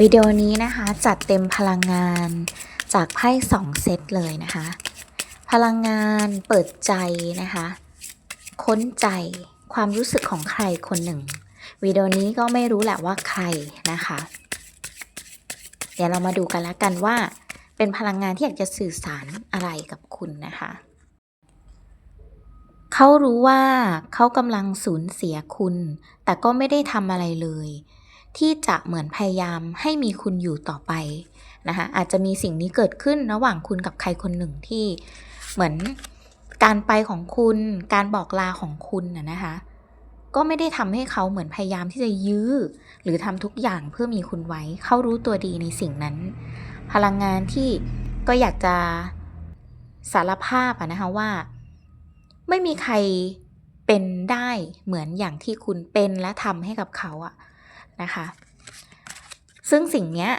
วิดีโอนี้นะคะจัดเต็มพลังงานจากไพ่สองเซตเลยนะคะ พลังงานเปิดใจนะคะ ค้นใจความรู้สึกของใครคนหนึ่ง วิดีโอนี้ก็ไม่รู้แหละว่าใครนะคะ เดี๋ยวเรามาดูกันล้วกันว่า เป็นพลังงานที่อยากจะสื่อสารอะไรกับคุณนะคะเขารู้ว่าเขากำลังสูญเสียคุณ แต่ก็ไม่ได้ทำอะไรเลย ที่จะเหมือนพยายามให้มีคุณอยู่ต่อไปนะคะอาจจะมีสิ่งนี้เกิดขึ้นระหว่างคุณกับใครคนหนึ่งที่เหมือนการไปของคุณ การบอกลาของคุณนะคะก็ไม่ได้ทำให้เขาเหมือนพยายามที่จะยื้อ หรือทำทุกอย่างเพื่อมีคุณไว้ เขารู้ตัวดีในสิ่งนั้น พลังงานที่ก็อยากจะสารภาพนะคะว่า ไม่มีใครเป็นได้เหมือนอย่างที่คุณเป็นและทำให้กับเขาอะ นะคะ ซึ่งสิ่งเนี้ย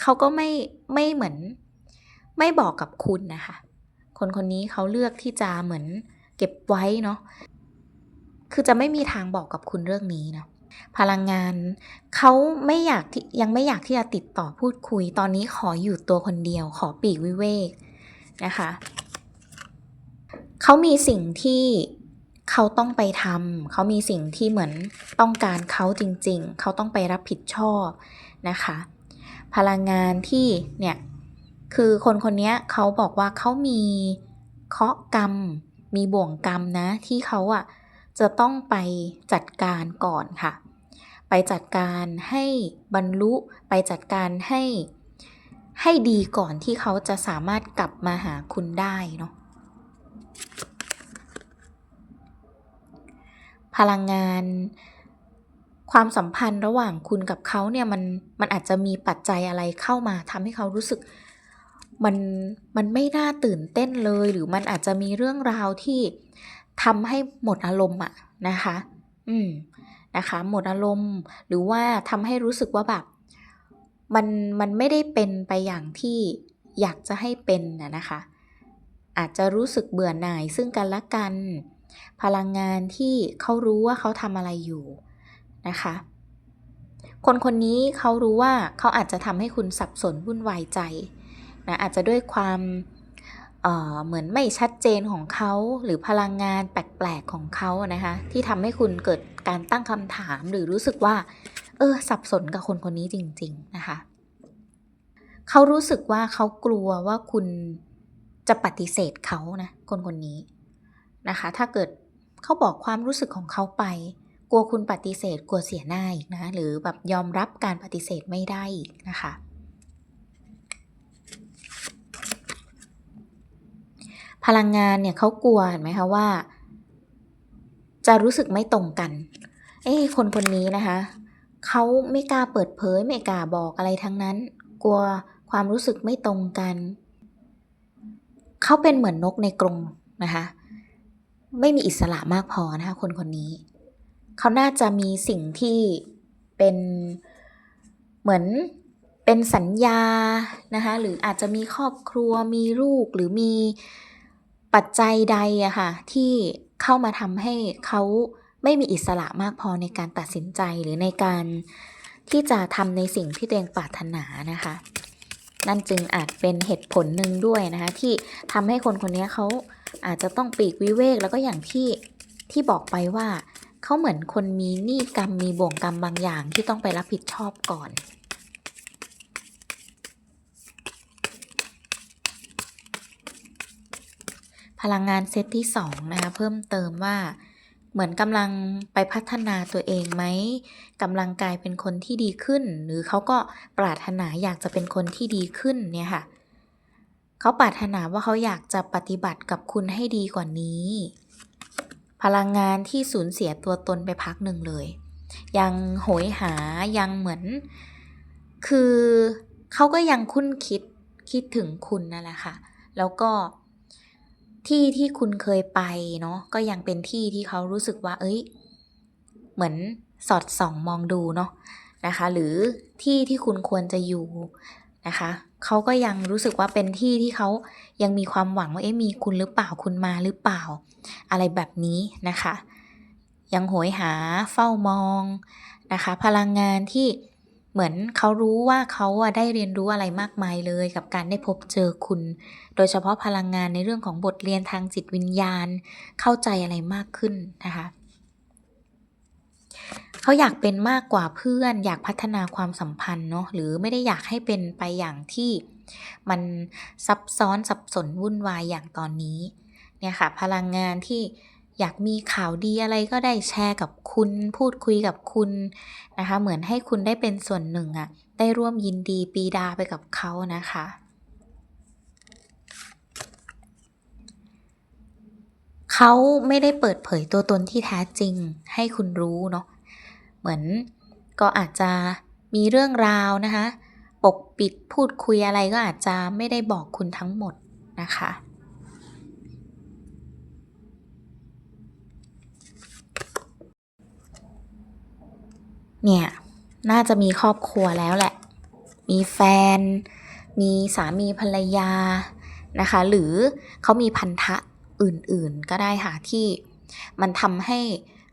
เขาก็ไม่ไม่เหมือนไม่บอกกับคุณนะคะ คนคนนี้เขาเลือกที่จะเหมือนเก็บไว้เนาะคือจะไม่มีทางบอกกับคุณเรื่องนี้นะพลังงานเขาไม่อยากที่ยังไม่อยากที่จะติดต่อพูดคุย ตอนนี้ขออยู่ตัวคนเดียว ขอปีกวิเวกนะคะเขามีสิ่งที่ เขาต้องไปทำเขามีสิ่งที่เหมือนต้องการเขาจริงๆ เขาต้องไปรับผิดชอบนะคะ พลังงานที่เนี่ยคือคนคนนี้เขาบอกว่าเขามีเคาะกรรม มีบ่วงกรรมนะที่เขาอะ่ะจะต้องไปจัดการก่อนค่ะ ไปจัดการให้บรรลุไปจัดการให้ให้ดีก่อนที่เขาจะสามารถกลับมาหาคุณได้เนาะ พลังงาน ความสัมพันธ์ระหว่างคุณกับเขาเนี่ยมันมันอาจจะมีปัจจัยอะไรเข้ามาทำให้เขารู้สึกมันมันไม่น่าตื่นเต้นเลย หรือมันอาจจะมีเรื่องราวที่ทำให้หมดอารมณ์อะนะคะ อืมนะคะ หมดอารมณ์ หรือว่าทำให้รู้สึกว่าแบบมันมันไม่ได้เป็นไปอย่างที่อยากจะให้เป็นนะนะคะ อาจจะรู้สึกเบื่อหน่ายซึ่งกันและกัน พลังงานที่เขารู้ว่าเขาทำอะไรอยู่นะคะ คนคนนี้เขารู้ว่าเขาอาจจะทำให้คุณสับสนวุ่นวายใจนะอาจจะด้วยความเเหมือนไม่ชัดเจนของเขาหรือพลังงานแปลกๆของเขานะคะ ที่ทำให้คุณเกิดการตั้งคำถามหรือรู้สึกว่า เออสับสนกับคนคนนี้จริง ๆ นะคะเขารู้สึกว่าเขากลัวว่าคุณจะปฏิเสธเขานะ คนคนนี้ นะคะ ถ้าเกิดเขาบอกความรู้สึกของเขาไป กลัวคุณปฏิเสธ กลัวเสียหน้าอีกนะ หรือแบบยอมรับการปฏิเสธไม่ได้อีกนะคะ พลังงานเนี่ยเขากลัวเห็นไหมคะว่า จะรู้สึกไม่ตรงกัน เอ้คนคนนี้นะคะเขาไม่กล้าเปิดเผยไม่กล้าบอกอะไรทั้งนั้น กลัวความรู้สึกไม่ตรงกัน เขาเป็นเหมือนนกในกรงนะคะ ไม่มีอิสระมากพอนะคะคนคนนี้ เขาน่าจะมีสิ่งที่เป็นเหมือนเป็นสัญญานะคะหรืออาจจะมีครอบครัวมีลูกหรือมีปัจจัยใดอะค่ะที่เข้ามาทำให้เขาไม่มีอิสระมากพอในการตัดสินใจหรือในการที่จะทำในสิ่งที่ตัวเองปรารถนานะคะ นั่นจึงอาจเป็นเหตุผลหนึ่งด้วยนะคะ ที่ทำให้คนคนนี้เขา อาจจะต้องปีกวิเวกแล้วก็อย่างที่ที่บอกไปว่าเขาเหมือนคนมีหนี้กรรมมีบ่วงกรรมบางอย่างที่ต้องไปรับผิดชอบก่อน พลังงานเซตที่2นะคะเพิ่มเติมว่าเหมือนกำลังไปพัฒนาตัวเองไหมกำลังกลายเป็นคนที่ดีขึ้น หรือเขาก็ปรารถนาอยากจะเป็นคนที่ดีขึ้นเนี่ยค่ะ เขาปรารถนาว่าเขาอยากจะปฏิบัติกับคุณให้ดีกว่านี้ พลังงานที่สูญเสียตัวตนไปพักหนึ่งเลย ยังโหยหายังเหมือน คือเขาก็ยังคุ้นคิดคิดถึงคุณนั่นแหละค่ะ แล้วก็ที่ที่คุณเคยไปเนาะก็ยังเป็นที่ที่เขารู้สึกว่า เอ้ย เหมือนสอดส่องมองดูเนาะนะคะ หรือที่ที่คุณควรจะอยู่ นะคะเขาก็ยังรู้สึกว่าเป็นที่ที่เขายังมีความหวังว่าเอ๊ะมีคุณหรือเปล่าคุณมาหรือเปล่า อะไรแบบนี้นะคะ ยังโหยหาเฝ้ามองนะคะ พลังงานที่เหมือนเขารู้ว่าเขาอะได้เรียนรู้อะไรมากมายเลย กับการได้พบเจอคุณ โดยเฉพาะพลังงานในเรื่องของบทเรียนทางจิตวิญญาณ เข้าใจอะไรมากขึ้นนะคะ เขาอยากเป็นมากกว่าเพื่อน อยากพัฒนาความสัมพันธ์เนาะหรือไม่ได้อยากให้เป็นไปอย่างที่มันซับซ้อนสับสนวุ่นวายอย่างตอนนี้เนี่ยค่ะ พลังงานที่อยากมีข่าวดีอะไรก็ได้แชร์กับคุณ พูดคุยกับคุณนะคะ เหมือนให้คุณได้เป็นส่วนหนึ่งอะได้ร่วมยินดีปีดาไปกับเขานะคะ เขาไม่ได้เปิดเผยตัวตนที่แท้จริงให้คุณรู้เนาะ เหมือนก็อาจจะมีเรื่องราวนะคะ ปกปิดพูดคุยอะไรก็อาจจะไม่ได้บอกคุณทั้งหมดนะคะ เนี่ย น่าจะมีครอบครัวแล้วแหละ มีแฟน มีสามีภรรยานะคะ หรือเขามีพันธะอื่นๆก็ได้ค่ะที่มันทำให้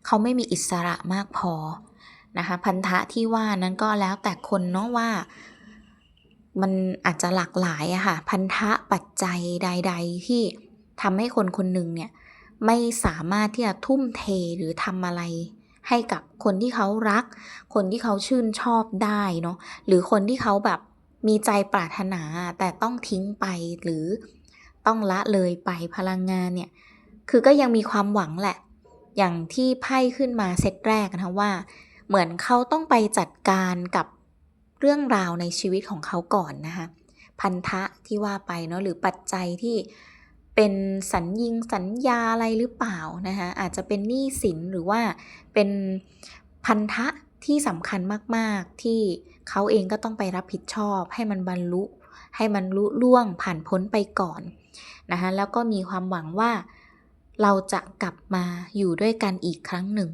เขาไม่มีอิสระมากพอ นะคะ พันธะที่ว่านั้นก็แล้วแต่คนเนาะว่ามันอาจจะหลากหลายอะค่ะ พันธะปัจจัยใด ๆ ที่ทำให้คนคนหนึ่งเนี่ยไม่สามารถที่จะทุ่มเทหรือทำอะไรให้กับคนที่เขารัก คนที่เขาชื่นชอบได้เนาะหรือคนที่เขาแบบมีใจปรารถนาแต่ต้องทิ้งไปหรือต้องละเลยไปพลังงานเนี่ย คือก็ยังมีความหวังแหละ อย่างที่ไพ่ขึ้นมาเซตแรกนะคะว่า เหมือนเขาต้องไปจัดการกับเรื่องราวในชีวิตของเขาก่อนนะคะพันธะที่ว่าไปเนาะหรือปัจจัยที่เป็นสัญญิงสัญญาอะไรหรือเปล่านะคะอาจจะเป็นหนี้สินหรือว่าเป็นพันธะที่สำคัญมากๆ ที่เขาเองก็ต้องไปรับผิดชอบ ให้มันบรรลุ ให้มันลุล่วงผ่านพ้นไปก่อนนะคะแล้วก็มีความหวังว่าเราจะกลับมาอยู่ด้วยกันอีกครั้งหนึ่ง